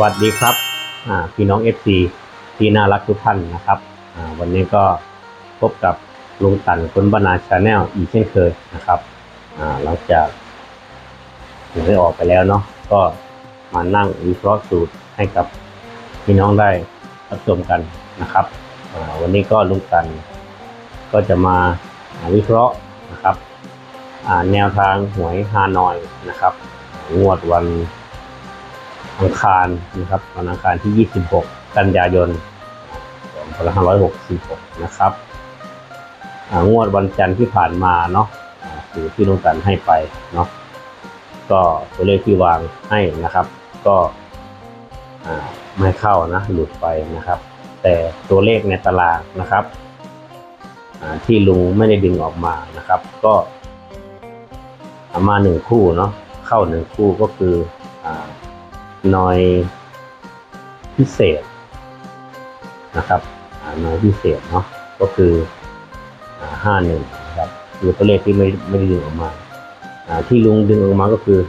วัสดีครับพี่น้อง FC ที่น่ารักทุกท่านนะครับวันนี้ก็พบกับลุงตันคนบรรณาชาแนลอีกเช่นเคยนะครับหลังจากหวยออกไปแล้วเนาะก็มานั่งวิเคราะห์สูตรให้กับพี่น้องได้รับชมกันนะครับวันนี้ก็ลุงตันก็จะมาวิเคราะห์นะครับแนวทางหวยฮานอยนะครับงวดวัน อังคารนะครับวันอังคารที่ 26 กันยายน2566 นะครับงวดวันจันทร์ที่ผ่านมาเนาะคือที่ลุงตันให้ไปเนาะก็ตัวเลขที่วางให้นะครับ ก็ไม่เข้านะหลุดไปนะครับ แต่ตัวเลขในตารางนะครับที่ลุงไม่ได้ดึงออกมานะครับ ก็มาหนึ่งคู่เนาะเข้าหนึ่งคู่ก็คืออ น่อยพิเศษนะครับหน่อยพิเศษเนาะก็คือห้าหนึ่งนะครับคือตัวเลขที่ไม่ไม่ได้ดึงออกมาที่ลุงดึงออกมาก็คือ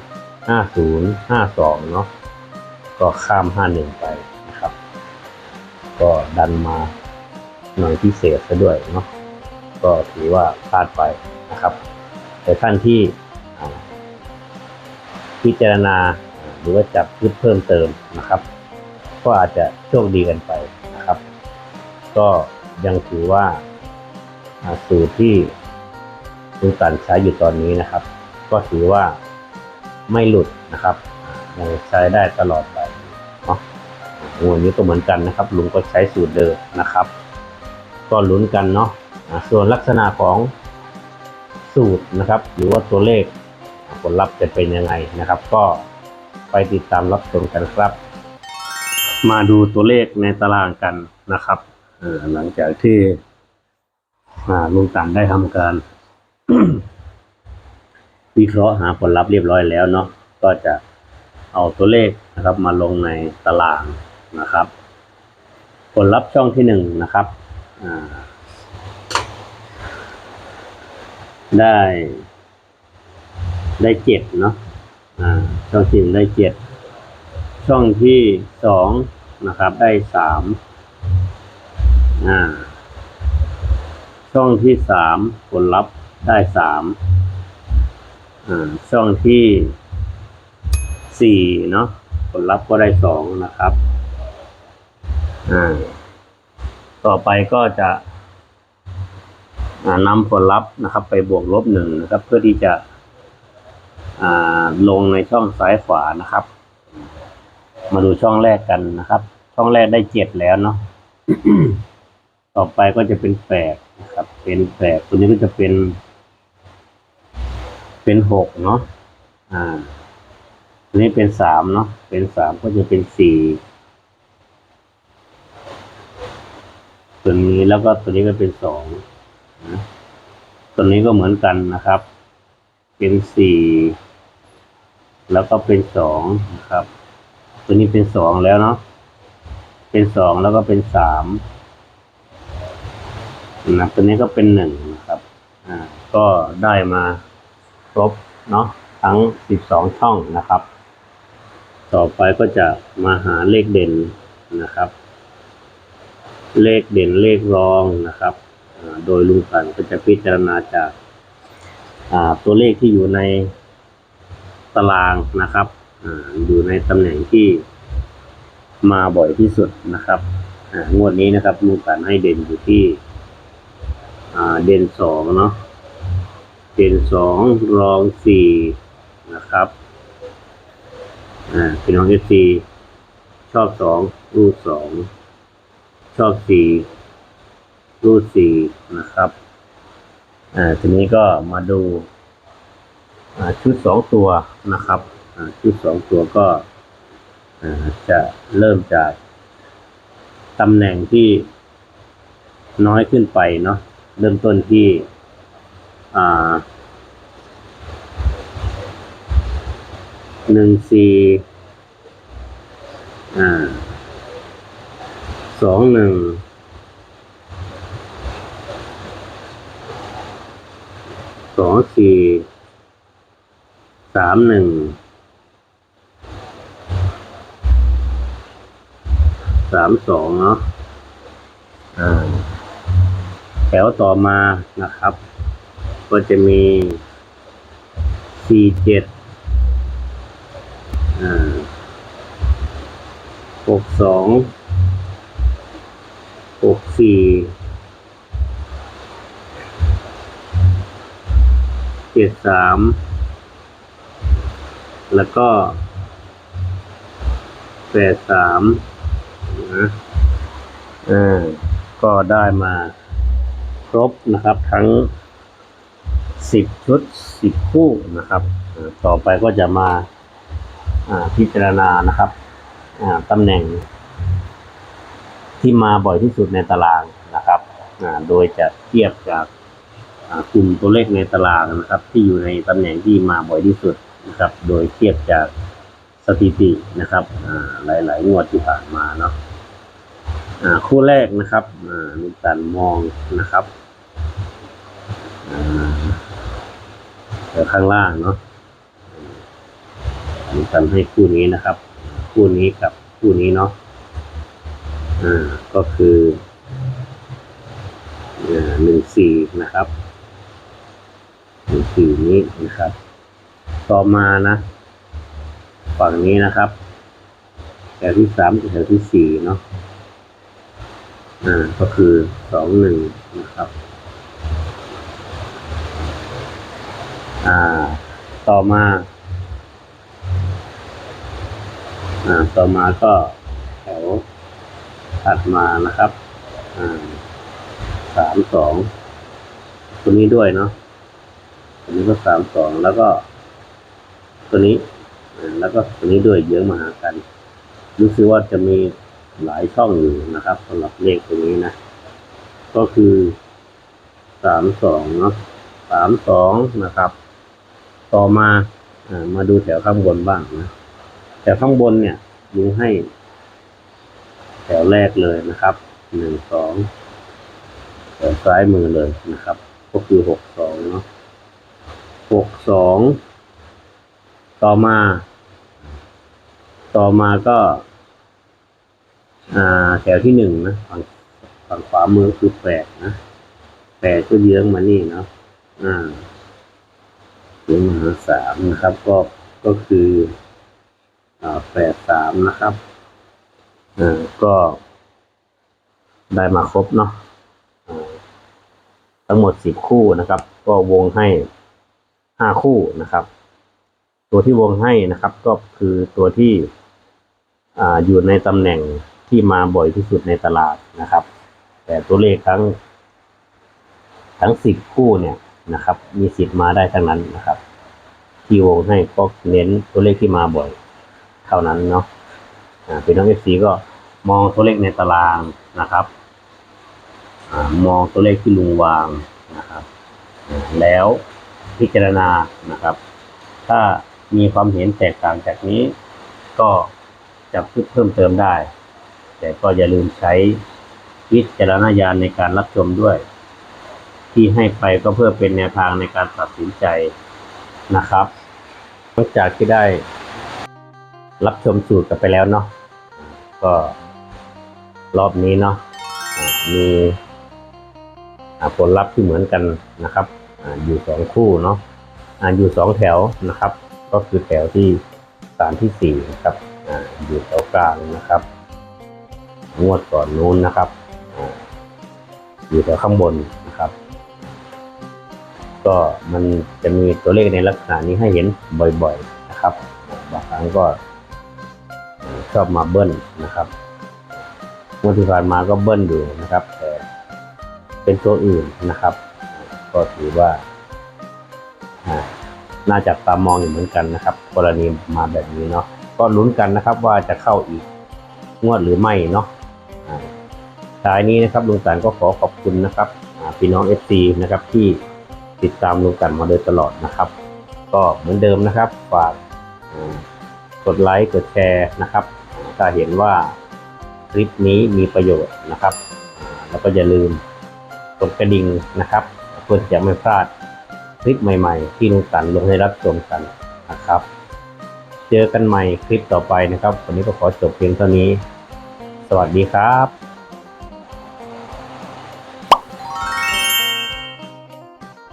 ห้าศูนย์ห้าสองเนาะก็ข้ามห้าหนึ่งไปนะครับ ก็ดันมาหน่อยพิเศษซะด้วยเนาะก็ถือว่าพลาดไปนะครับ แต่ท่านที่พิจารณา รือว่าจับยึดเพิ่มเติมนะครับ ก็อาจจะโชคดีกันไปนะครับ ก็ยังถือว่าสูตรที่ลุงตันใช้อยู่ตอนนี้นะครับ ก็ถือว่าไม่หลุดนะครับยังใช้ได้ตลอดไปเนาะวดนี้ก็เหมือนกันนะครับลุงก็ใช้สูตรเดิมนะครับ ก็ลุ้นกันเนาะส่วนลักษณะของสูตรนะครับ หรือว่าตัวเลขผลลัพธ์จะเป็นยังไงนะครับ ก็ ไปติดตามรับชมกันครับ มาดูตัวเลขในตารางกันนะครับหลังจากที่ลุงตันได้ทำการวิเคราะห์หาผลลัพธ์เรียบร้อยแล้วเนาะก็จะเอาตัวเลขนะครับมาลงในตารางนะครับ ผลลัพธ์ช่องที่หนึ่งนะครับได้ ได้เจ็ดเนาะ อ่าช่องที่หนึ่งได้เจ็ดช่องที่สองนะครับ ได้สามอ่า ช่องที่สามผลลัพธ์ได้สามอ่าช่องที่สี่เนาะผลลัพธ์ก็ได้สองนะครับอ่าต่อไปก็จะนำผลลัพธ์นะครับ ไปบวกลบหนึ่งนะครับ เพื่อที่จะ ลงในช่องซ้ายขวานะครับ มาดูช่องแรกกันนะครับ ช่องแรกได้เจ็ดแล้วเนาะต่อไปก็จะเป็นแปดนะครับ เป็นแปดตัวนี้ก็จะเป็น เป็นหกเนาะอ่าตัวนี้เป็นสามเนาะเป็นสามก็จะเป็นสี่ตัวนี้แล้วก็ตัวนี้ก็เป็นสองนะตัวนี้ก็เหมือนกันนะครับ เป็นสี่แล้วก็เป็นสองนะครับ ตัวนี้เป็นสองแล้วเนาะเป็นสองแล้วก็เป็นสามนะตัวนี้ก็เป็นหนึ่งนะครับอ่าก็ได้มาครบเนาะทั้งสิบสองช่องนะครับ ต่อไปก็จะมาหาเลขเด่นนะครับ เลขเด่นเลขรองนะครับ โดยลุงสันก็จะพิจารณาจาก ตัวเลขที่อยู่ในตารางนะครับออยู่ในตำแหน่งที่มาบ่อยที่สุดนะครับงวดนี้นะครับลุงสันให้เด่นอยู่ที่เด่นสองเนาะเด่นสองรองสี่นะครับพี่น้องเอฟซีชอบสองรูดสองชอบสี่รูดสี่นะครับ อ่าทีนี้ก็มาดูชุดสองตัวนะครับชุดสองตัวก็จะเริ่มจากตำแหน่งที่น้อยขึ้นไปเนาะเริ่มต้นที่หนึ่งสี่อ่าสองหนึ่ง สองสี่สามหนึ่งสามสองเนาะแถวต่อมานะครับ ก็จะมีสี่เจ็ดอ่าหกสองหกสี่ เจ็ดสามแล้วก็แปดสามนะอ่าก็ได้มาครบนะครับทั้งสิบชุดสิบคู่นะครับ ต่อไปก็จะมาอ่าพิจารณานะครับอ่าตำแหน่งที่มาบ่อยที่สุดในตารางนะครับอ่าโดยจะเทียบจาก กลุ่มตัวเลขในตารางนะครับ ที่อยู่ในตำแหน่งที่มาบ่อยที่สุดนะครับ โดยเทียบจากสถิตินะครับอ่าหลายๆงวดที่ผ่านมาเนาะคู่แรกนะครับมีการมองนะครับอ่าเดี๋ยวข้างล่างเนาะมีการให้คู่นี้นะครับ คู่นี้กับคู่นี้เนาะก็คือหนึ่งสี่นะครับ คือสีนี้นะครับ ต่อมานะ ฝั่งนี้นะครับ แถวที่สามกับแถวที่สี่เนาะอ่าก็คือสองหนึ่งนะครับ อ่า ต่อมา อ่า ต่อมาก็แถวถัดมานะครับ อ่าสามสองตัวนี้ด้วยเนาะ ตัวนี้ก็สามสองแล้วก็ตัวนี้แล้วก็ตัวนี้ด้วยเยอะมาหากันรู้สึกว่าจะมีหลายช่องอยู่นะครับสำหรับเลขตัวนี้นะ ก็คือสามสองเนาะสามสองนะครับ ต่อมาอ่ามาดูแถวข้างบนบ้างนะแถวข้างบนเนี่ยลุงให้ แถวแรกเลยนะครับหนึ่งสองแถวซ้ายมือเลยนะครับ ก็คือหกสองเนาะ หกสองต่อมา ต่อมาก็ อ่า แถวที่หนึ่งนะฝั่งฝั่งขวามือคือแปดนะแปดก็เยื้องมานี่เนาะอ่าเยื้องมาหาสามนะครับ ก็ก็คืออ่าแปดสามนะครับอ่าก็ ได้มาครบเนาะทั้งหมดสิบคู่นะครับ ก็วงให้ ห้าคู่นะครับ ตัวที่วงให้นะครับก็คือตัวที่อ่าอยู่ในตำแหน่งที่มาบ่อยที่สุดในตลาดนะครับ แต่ตัวเลขทั้ง ทั้งสิบคู่เนี่ยนะครับ มีสิทธิ์มาได้ทั้งนั้นนะครับ ที่วงให้ก็เน้นตัวเลขที่มาบ่อย เท่านั้นเนาะอ่าเป็นน้องเอฟซีก็มองตัวเลขในตารางนะครับอ่ามองตัวเลขที่ลุงวางนะครับ แล้ว พิจารณานะครับ ถ้ามีความเห็นแตกต่างจากนี้ ก็จะพูดเพิ่มเติมได้ แต่ก็อย่าลืมใช้วิจารณญาณในการรับชมด้วย ที่ให้ไปก็เพื่อเป็นแนวทางในการตัดสินใจนะครับหลังจากที่ได้รับชมสูตรกันไปแล้วเนาะก็รอบนี้เนาะมีผลลัพธ์ที่เหมือนกันนะครับ อยู่สองคู่เนาะอ่าอยู่สองแถวนะครับ ก็คือแถวที่สามที่สี่นะครับอ่าอยู่แถวกลางนะครับ งวดก่อนนู้นนะครับอ่าอยู่แถวข้างบนนะครับ ก็มันจะมีตัวเลขในลักษณะนี้ให้เห็นบ่อยๆนะครับบางครั้งก็ชอบมาเบิ้ลนะครับงวดที่ผ่านมาก็เบิ้ลอยู่นะครับแต่เป็นตัวอื่นนะครับ ก็ถือว่า น่าจับตามองอยู่เหมือนกันนะครับ กรณีมาแบบนี้เนาะก็ลุ้นกันนะครับว่าจะเข้าอีกงวดหรือไม่เนาะท้ายนี้นะครับลุงสันก็ขอขอบคุณนะครับพี่น้อง FC นะครับที่ติดตามลุงกันมาโดยตลอดนะครับ ก็เหมือนเดิมนะครับฝากกดไลค์กดแชร์นะครับถ้าเห็นว่าคลิปนี้มีประโยชน์นะครับ แล้วก็อย่าลืมกดกระดิ่งนะครับ เพื่อจะไม่พลาดคลิปใหม่ ๆ ที่ลุงสันลงให้รับชมกันนะครับ เจอกันใหม่คลิปต่อไปนะครับ วันนี้ก็ขอจบเพียงเท่านี้ สวัสดีครับ